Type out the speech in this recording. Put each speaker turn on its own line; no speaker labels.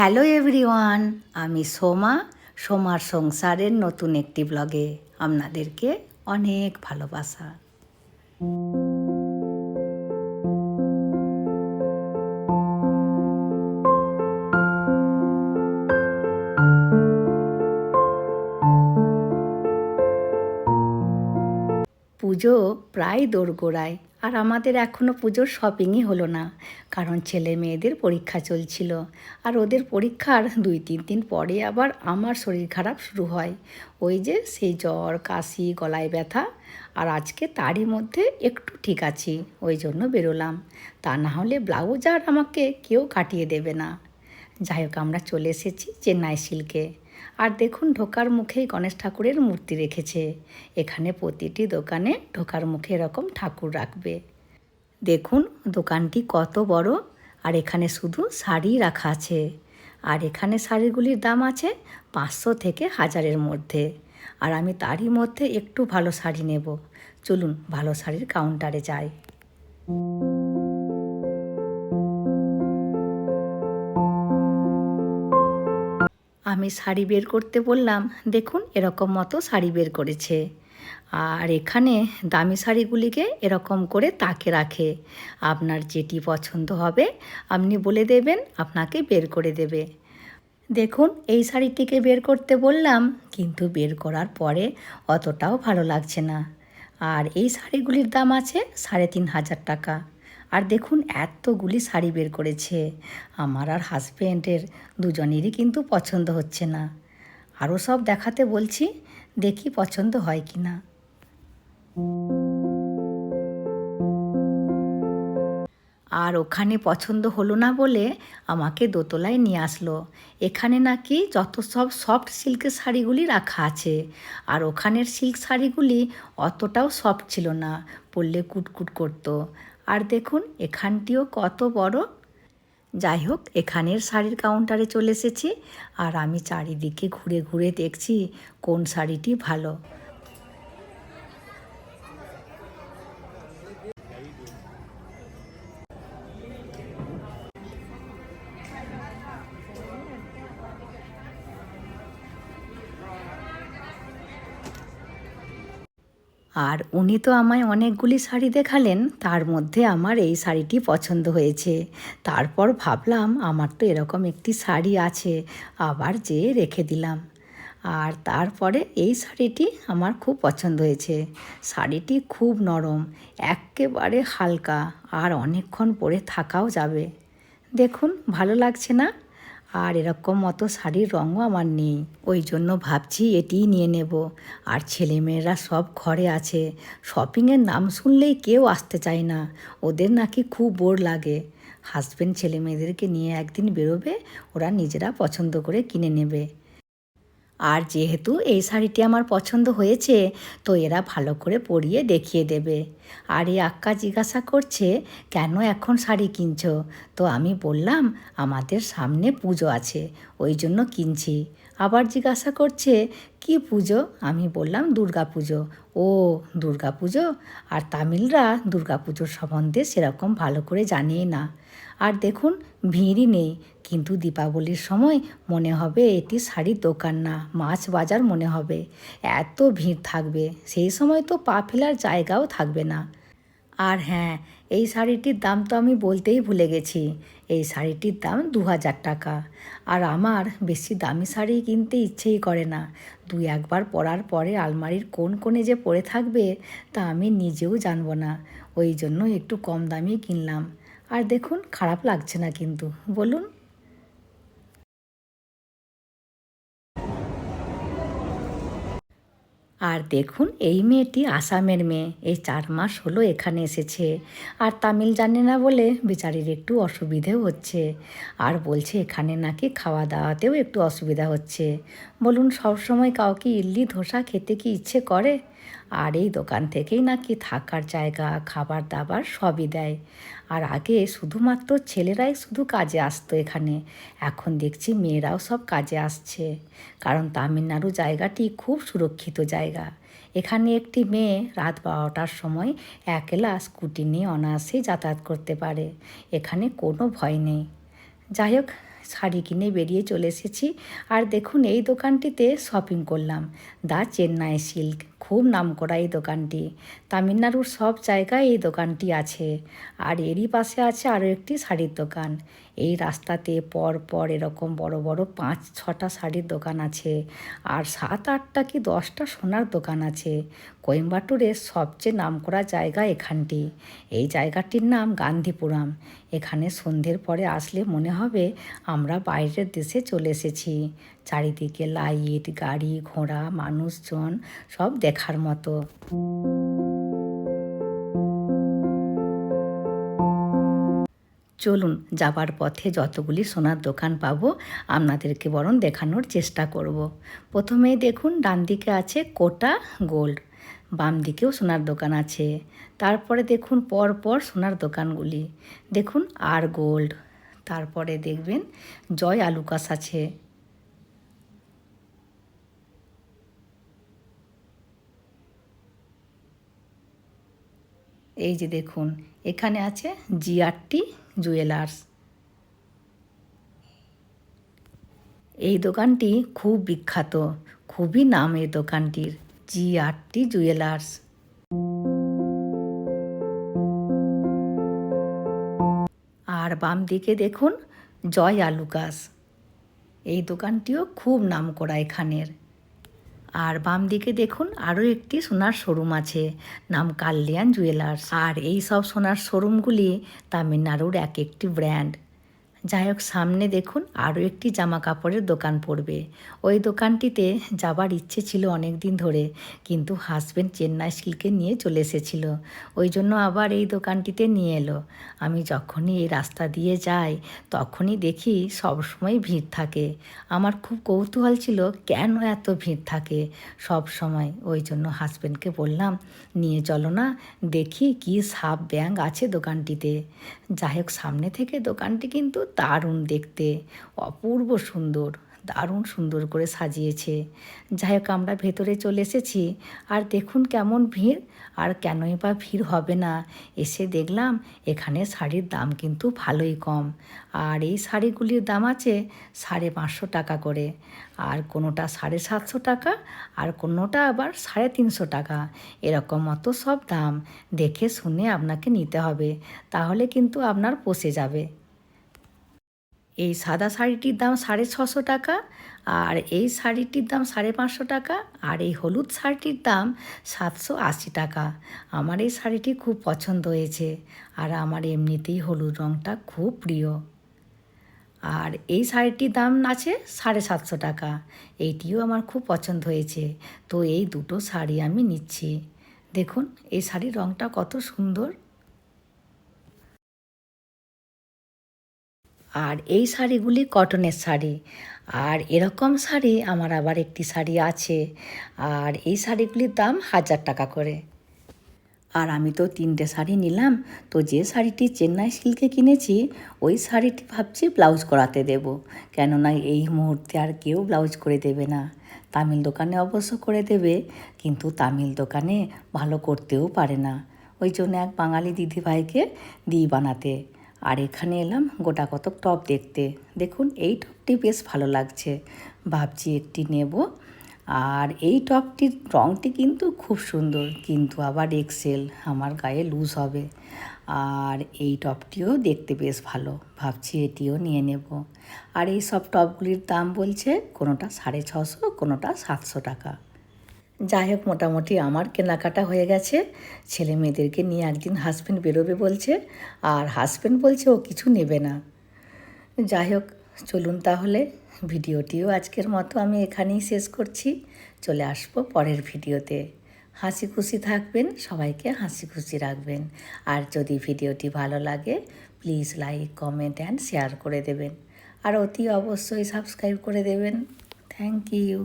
Hello everyone, আমি সোমা, সোমার সংসারের নতুন একটি ব্লগে আপনাদেরকে অনেক ভালোবাসা। পুজো প্রায় দোরগোড়ায়। আর আমাদের এখনও পুজোর শপিংই হলো না, কারণ ছেলে মেয়েদের পরীক্ষা চলছিল। আর ওদের পরীক্ষার দুই, তিন দিন পরে আবার আমার শরীর খারাপ শুরু হয়। ওই যে সেই জ্বর, কাশি, গলায় ব্যথা, আর আজকে তারই মধ্যে একটু ঠিক আছি, ওই জন্য বেরোলাম। তা না হলে ব্লাউজ আর আমাকে কেউ কাটিয়ে দেবে না। যাই হোক, আমরা চলে এসেছি চেন্নাই সিল্কে। আর দেখুন ঢোকার মুখেই গণেশ ঠাকুরের মূর্তি রেখেছে। এখানে প্রতিটি দোকানে ঢোকার মুখে এরকম ঠাকুর রাখবে। দেখুন দোকানটি কত বড়, আর এখানে শুধু শাড়ি রাখা আছে। আর এখানে শাড়িগুলির দাম আছে পাঁচশো থেকে হাজারের মধ্যে। আর আমি তারই মধ্যে একটু ভালো শাড়ি নেব। চলুন ভালো শাড়ির কাউন্টারে যাই। আমি শাড়ি বের করতে বললাম, দেখুন, এরকম মতো শাড়ি বের করেছে। আর এখানে দামি শাড়িগুলিকে এরকম করে তাকে রাখে। আপনার যেটি পছন্দ হবে, আপনি বলে দেবেন, আপনাকে বের করে দেবে। দেখুন, এই শাড়িটিকে বের করতে বললাম, কিন্তু বের করার পরে অতটাও ভালো লাগছে না। আর এই শাড়িগুলির দাম আছে সাড়ে তিন হাজার টাকা। আর দেখুন এতগুলি শাড়ি বের করেছে। আমার আর হাজব্যান্ডের দুজনেরই কিন্তু পছন্দ হচ্ছে না। আরও সব দেখাতে বলছি, দেখি পছন্দ হয় কি না আর ওখানে পছন্দ হলো না বলে আমাকে দোতলায় নিয়ে আসলো। এখানে নাকি যত সব সফট সিল্কের শাড়িগুলি রাখা আছে। আর ওখানের সিল্ক শাড়িগুলি অতটাও সফট ছিল না, পরলে কুটকুট করতো। আর দেখুন, এখানটিও কত বড়। যাই হোক, এখানের শাড়ির কাউন্টারে চলে এসেছি। আর আমি চারিদিকে ঘুরে ঘুরে দেখছি কোন শাড়িটি ভালো। আর উনি তো আমায় অনেকগুলি শাড়ি দেখালেন, তার মধ্যে আমার এই শাড়িটি পছন্দ হয়েছে। তারপর ভাবলাম, আমার তো এরকম একটি শাড়ি আছে, আবার যেয়ে রেখে দিলাম। আর তারপরে এই শাড়িটি আমার খুব পছন্দ হয়েছে। শাড়িটি খুব নরম একেবারে হালকা, আর অনেকক্ষণ পরে থাকাও যাবে। দেখুন, ভালো লাগছে না? আর এরকম মতো শাড়ির রঙও আমার নেই। ওই জন্য ভাবছি এটিই নিয়ে নেব। আর ছেলেমেয়েরা সব ঘরে আছে। শপিংয়ের নাম শুনলেই কেউ আসতে চায় না। ওদের নাকি খুব বোর লাগে। হাজব্যান্ড ছেলেমেয়েদেরকে নিয়ে একদিন বেরোবে, ওরা নিজেরা পছন্দ করে কিনে নেবে। আর যেহেতু এই শাড়িটি আমার পছন্দ হয়েছে, তো এরা ভালো করে পরিয়ে দেখিয়ে দেবে। আর এই আক্কা জিজ্ঞাসা করছে, কেন এখন শাড়ি কিনছ? তো আমি বললাম, আমাদের সামনে পুজো আছে, ওই জন্য কিনছি। আবার জিজ্ঞাসা করছে, কি পুজো? আমি বললাম, দুর্গা পুজো। ও, দুর্গা পুজো? আর তামিলরা দুর্গা পুজোর সম্বন্ধে সেরকম ভালো করে জানেই না। আর দেখুন, ভিড়ই নেই। কিন্তু দীপাবলির সময় মনে হবে এটি শাড়ির দোকান না, মাছ বাজার মনে হবে। এত ভিড় থাকবে। সেই সময় তো পা ফেলার জায়গাও থাকবে না। আর হ্যাঁ এই শাড়িটির দাম তো আমি বলতেই ভুলে গেছি। এই শাড়িটির দাম দু হাজার টাকা। আর আমার বেশি দামি শাড়ি কিনতে ইচ্ছেই করে না। দুই একবার পরার পরে আলমারির কোন কোণে যে পড়ে থাকবে তা আমি নিজেও জানব না। ওই জন্য একটু কম দামি কিনলাম। আর দেখুন, খারাপ লাগছে না কিন্তু। বলুন। আর দেখুন, এই মেয়েটি আসামের মেয়ে। এই চার মাস হলো এখানে এসেছে। আর তামিল জানে না বলে বেচারির একটু অসুবিধেও হচ্ছে। আর বলছে, এখানে নাকি খাওয়া দাওয়াতেও একটু অসুবিধা হচ্ছে। বলুন, সবসময় কাউকে ইডলি, ধোসা খেতে কি ইচ্ছে করে? আর এই দোকান থেকেই নাকি থাকার জায়গা খাবার দাবার সবই দেয়। আর আগে শুধুমাত্র ছেলেরাই শুধু কাজে আসতো এখানে। এখন দেখছি মেয়েরাও সব কাজে আসছে। কারণ তামিলনাড়ু জায়গাটি খুব সুরক্ষিত জায়গা। এখানে একটি মেয়ে রাত বারোটার সময় একলা স্কুটি নিয়ে অনায়াসেই যাতায়াত করতে পারে। এখানে কোনো ভয় নেই। যাই হোক, শাড়ি কিনে বেরিয়ে চলে এসেছি। আর দেখুন, এই দোকানটিতে শপিং করলাম। The Chennai silk. খুব নাম করা এই দোকানটি। তামিলনাড়ুর সব জায়গায় এই দোকানটি আছে। আর এরই পাশে আছে আরও একটি শাড়ির দোকান। এই রাস্তাতে পর পর এরকম বড় বড় পাঁচ, ছটা শাড়ির দোকান আছে। আর সাত, আটটা কি দশটা সোনার দোকান আছে। কোয়েম্বাটুরের সবচেয়ে নামকরা জায়গা এখানটি। এই জায়গাটির নাম গান্ধীপুরাম। এখানে সন্ধ্যের পরে আসলে মনে হবে আমরা বাইরের দেশে চলে এসেছি। চারিদিকে লাইট, গাড়ি, ঘোড়া, মানুষজন, সব দেখার মতো। চলুন, যাবার পথে যতগুলি সোনার দোকান পাবো, আপনাদেরকে বরং দেখানোর চেষ্টা করব। প্রথমেই দেখুন ডান দিকে আছে কোটা গোল্ড বাম দিকেও সোনার দোকান আছে। তারপরে দেখুন পর পর সোনার দোকানগুলি। দেখুন, আর গোল্ড। তারপরে দেখবেন, জয় আলুকাস আছে। এই যে দেখুন, এখানে আছে জিআরটি জুয়েলার্স এই দোকানটি খুব বিখ্যাত, খুবই নাম এই দোকানটির জিআরটি জুয়েলার্স আর বাম দিকে দেখুন, জয় আলুকাস এই দোকানটিও খুব নাম করা এখানের। আর বাম দিকে দেখুন আরও একটি সোনার শোরুম আছে, নাম কার্লিয়ান জুয়েলার্স। আর এই সব সোনার শোরুমগুলি তামিলনাড়ুর এক একটি ব্র্যান্ড। যাই হোক, সামনে দেখুন আরও একটি জামা কাপড়ের দোকান পড়বে। ওই দোকানটিতে যাবার ইচ্ছে ছিল অনেক দিন ধরে, কিন্তু হাজব্যান্ড চেন্নাই সিল্কে নিয়ে চলে এসেছিল। ওই জন্য আবার এই দোকানটিতে নিয়ে এলো। আমি যখনই এই রাস্তা দিয়ে যাই, তখনই দেখি সবসময় ভিড় থাকে। আমার খুব কৌতূহল ছিল, কেন এত ভিড় থাকে? সব সময় ওই জন্য হাজব্যান্ডকে বললাম, নিয়ে চলো না, দেখি কি সাপ ব্যাং আছে দোকানটিতে। যাই হোক, সামনে থেকে দোকানটি কিন্তু দারুণ দেখতে, অপূর্ব সুন্দর, দারুণ সুন্দর করে সাজিয়েছে। যাই হোক, আমরা ভেতরে চলে এসেছি। আর দেখুন কেমন ভিড়, আর কেনই বা ভিড় হবে না। এসে দেখলাম এখানে শাড়ির দাম কিন্তু ভালোই কম। আর এই শাড়িগুলির দাম আছে সাড়ে পাঁচশো টাকা করে। আর কোনোটা সাড়ে সাতশো টাকা, আর কোনোটা আবার সাড়ে তিনশো টাকা। এরকম মতো সব দাম দেখে শুনে আপনাকে নিতে হবে। তাহলে কিন্তু আপনার পোষে যাবে। এই সাদা শাড়িটির দাম সাড়ে ছশো টাকা, আর এই শাড়িটির দাম সাড়ে পাঁচশো টাকা, আর এই হলুদ শাড়িটির দাম সাতশো আশি টাকা। আমার এই শাড়িটি খুব পছন্দ হয়েছে, আর আমার এমনিতেই হলুদ রঙটা খুব প্রিয়। আর এই শাড়িটির দাম আছে সাড়ে সাতশো টাকা, এইটিও আমার খুব পছন্দ হয়েছে। তো এই দুটো শাড়ি আমি নিচ্ছি। দেখুন, এই শাড়ির রঙটা কত সুন্দর। আর এই শাড়িগুলি কটনের শাড়ি। আর এরকম শাড়ি আমার আবার একটি শাড়ি আছে। আর এই শাড়িগুলির দাম হাজার টাকা করে। আর আমি তো তিনটে শাড়ি নিলাম, তো যে শাড়িটি চেন্নাই সিল্কে কিনেছি, ওই শাড়িটি ভাবছি ব্লাউজ করাতে দেব। কেননা এই মুহূর্তে আর কেউ ব্লাউজ করে দেবে না। তামিল দোকানে অবশ্য করে দেবে, কিন্তু তামিল দোকানে ভালো করতেও পারে না। ওই জন্য এক বাঙালি দিদিভাইকে দিই বানাতে। আর এখানে এলাম গোটা কতক টপ দেখতে। দেখুন, এই টপটি বেশ ভালো লাগছে। ভাবছি একটি নেব। আর এই টপটির রঙটি কিন্তু খুব সুন্দর, কিন্তু আবার এক্সেল, আমার গায়ে লুজ হবে। আর এই টপটিও দেখতে বেশ ভালো, ভাবছি এটিও নিয়ে নেব। আর এই সব টপগুলির দাম বলছে কোনোটা সাড়ে ছশো, কোনোটা সাতশো টাকা। যাই হোক, মোটামুটি আমার কেনাকাটা হয়ে গেছে। ছেলে মেয়েদেরকে নিয়ে একদিন হাজব্যান্ড বেরোবে বলছে, আর হাজব্যান্ড বলছে ও কিছু নেবে না। যাই হোক, চলুন তাহলে, ভিডিওটিও আজকের মতো আমি এখানেই শেষ করছি। চলে আসব পরের ভিডিওতে। হাসি খুশি থাকবেন, সবাইকে হাসি খুশি রাখবেন। আর যদি ভিডিওটি ভালো লাগে please like comment and share করে দেবেন। আর অতি অবশ্যই সাবস্ক্রাইব করে দেবেন। Thank you